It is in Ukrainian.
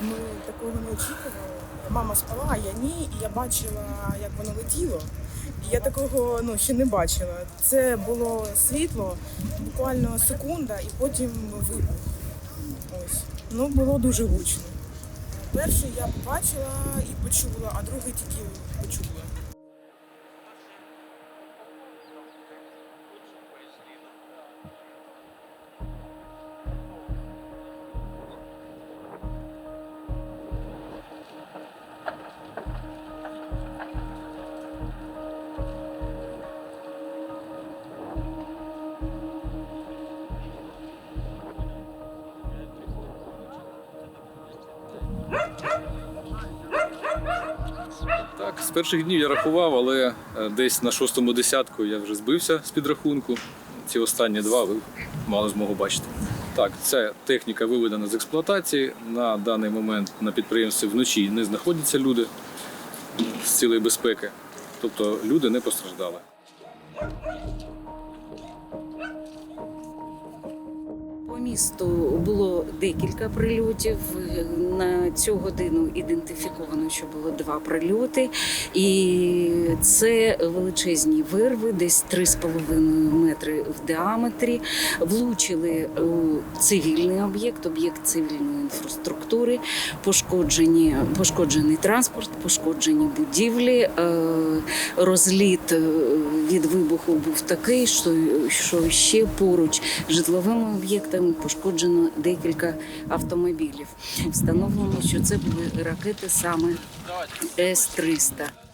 Ми такого не очікували. Мама спала, а я ні, і я бачила, як воно летіло. І я такого ну, ще не бачила. Це було світло, буквально секунда, і потім вибух. Ось. Ну, було дуже гучно. Перший я побачила і почула, а другий тільки почула. З перших днів я рахував, але е, десь на шостому десятку я вже збився з підрахунку. Ці останні два ви мали змогу бачити. Так, ця техніка виведена з експлуатації. На даний момент на підприємстві вночі не знаходяться люди з цілої безпеки. Тобто люди не постраждали. Місту було декілька прильотів. На цю годину ідентифіковано, що було два прильоти, і це величезні вирви, десь 3,5 метри в діаметрі. Влучили у цивільний об'єкт, об'єкт цивільної інфраструктури, пошкоджені, пошкоджений транспорт, пошкоджені будівлі. Е, Розліт е, від вибуху був такий, що, що ще поруч житловими об'єктами пошкоджено декілька автомобілів. Встановлено, що це були ракети саме С-300.